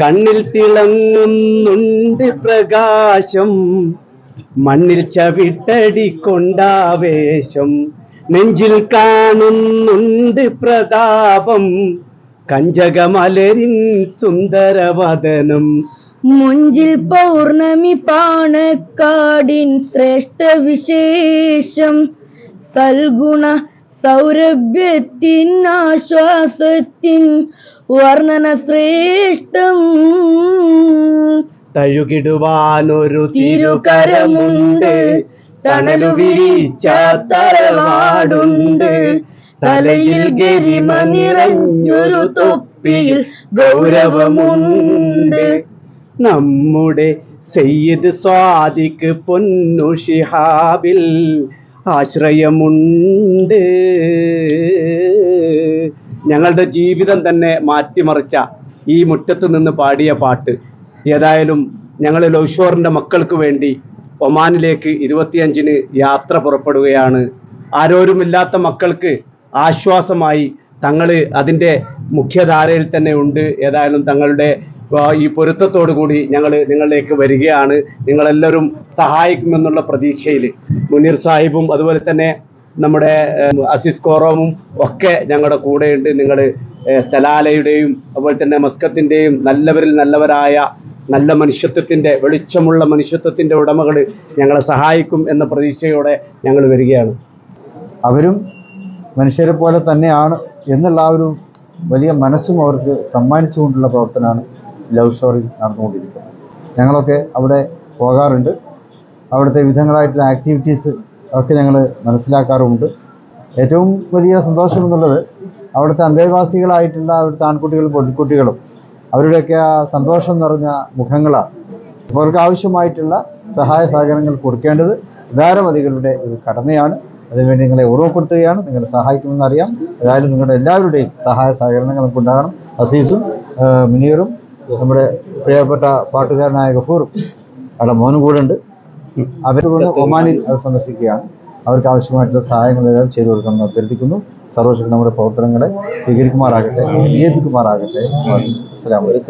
കണ്ണിൽ തിളങ്ങുന്നുണ്ട് പ്രകാശം മണ്ണിൽ ചവിട്ടടി കൊണ്ടാവേശം നെഞ്ചിൽ കാണുന്നുണ്ട് പ്രതാപം കഞ്ചകമലരിൻ സുന്ദരവദനം. മുഞ്ചിൽ പൗർണമി പാണക്കാടിൻ ശ്രേഷ്ഠ വിശേഷം സൽഗുണ സൗരഭ്യത്തിൻ ആശ്വാസത്തിൻ വർണന ശ്രേഷ്ഠം. തഴുകിടുവാനൊരു തിരുകരമുണ്ട്. തണലു വിരിച്ച തറവാടുണ്ട്. തലയിൽ ഗരിമ നിറഞ്ഞൊരു തൊപ്പിയിൽ ഗൗരവമുണ്ട്. നമ്മുടെ സയ്യിദ് സ്വാദിക്ക് പൊന്നു ഷിഹാബിൽ ആശ്രയമുണ്ട്. ഞങ്ങളുടെ ജീവിതം തന്നെ മാറ്റിമറിച്ച ഈ മുറ്റത്ത് നിന്ന് പാടിയ പാട്ട്. ഏതായാലും ഞങ്ങൾ ലൗഷോറിന്റെ മക്കൾക്ക് വേണ്ടി ഒമാനിലേക്ക് ഇരുപത്തിയഞ്ചിന് യാത്ര പുറപ്പെടുകയാണ്. ആരോരുമില്ലാത്ത മക്കൾക്ക് ആശ്വാസമായി തങ്ങൾ അതിന്റെ മുഖ്യധാരയിൽ തന്നെ ഉണ്ട്. ഏതായാലും തങ്ങളുടെ ഈ പൊരുത്തത്തോടു കൂടി ഞങ്ങൾ നിങ്ങളിലേക്ക് വരികയാണ്. നിങ്ങളെല്ലാവരും സഹായിക്കുമെന്നുള്ള പ്രതീക്ഷയിൽ മുനീർ സാഹിബും അതുപോലെ തന്നെ നമ്മുടെ അസിസ് കോറോമും ഒക്കെ ഞങ്ങളുടെ കൂടെയുണ്ട്. നിങ്ങൾ സലാലയുടെയും അതുപോലെ തന്നെ മസ്കത്തിന്റെയും നല്ലവരിൽ നല്ലവരായ നല്ല മനുഷ്യത്വത്തിന്റെ വെളിച്ചമുള്ള മനുഷ്യത്വത്തിന്റെ ഉടമകൾ ഞങ്ങളെ സഹായിക്കും എന്ന പ്രതീക്ഷയോടെ ഞങ്ങൾ വരികയാണ്. അവരും മനുഷ്യരെ പോലെ തന്നെയാണ് എന്നുള്ള ആ ഒരു വലിയ മനസ്സും അവർക്ക് സമ്മാനിച്ചുകൊണ്ടുള്ള പ്രവർത്തനമാണ് ലവ് സ്റ്റോറി നടന്നുകൊണ്ടിരിക്കുന്നത് ഞങ്ങളൊക്കെ അവിടെ പോകാറുണ്ട്. അവിടുത്തെ വിധങ്ങളായിട്ടുള്ള ആക്ടിവിറ്റീസ് ഒക്കെ ഞങ്ങൾ മനസ്സിലാക്കാറുമുണ്ട്. ഏറ്റവും വലിയ സന്തോഷം എന്നുള്ളത് അവിടുത്തെ അന്തേവാസികളായിട്ടുള്ള അവിടുത്തെ ആൺകുട്ടികളും പെൺകുട്ടികളും അവരുടെയൊക്കെ ആ സന്തോഷം നിറഞ്ഞ മുഖങ്ങളാണ്. അവർക്ക് ആവശ്യമായിട്ടുള്ള സഹായ സഹകരണങ്ങൾ കൊടുക്കേണ്ടത് ഉദാരമതികളുടെ ഒരു കടമയാണ്. അതിനുവേണ്ടി നിങ്ങളെ ഓർമ്മപ്പെടുത്തുകയാണ്. നിങ്ങളെ സഹായിക്കുമെന്ന് അറിയാം. ഏതായാലും നിങ്ങളുടെ എല്ലാവരുടെയും സഹായ സഹകരണങ്ങൾ നമുക്ക് ഉണ്ടാകണം അസീസും മിനിയറും നമ്മുടെ പ്രിയപ്പെട്ട പാട്ടുകാരനായ ഗഫൂറും അവിടെ മോനും കൂടെ ഉണ്ട് അവർ ഒമാനിൽ അവർ സന്ദർശിക്കുകയാണ്. അവർക്ക് ആവശ്യമായിട്ടുള്ള സഹായങ്ങൾ എല്ലാം ചെയ്തു കൊടുക്കണമെന്ന് അഭ്യർത്ഥിക്കുന്നു. സർവശക്തി നമ്മുടെ പ്രവർത്തനങ്ങളെ സ്വീകരിക്കുമാറാകട്ടെ നിയോഗിക്കുമാറാകട്ടെ അലൈക്കും.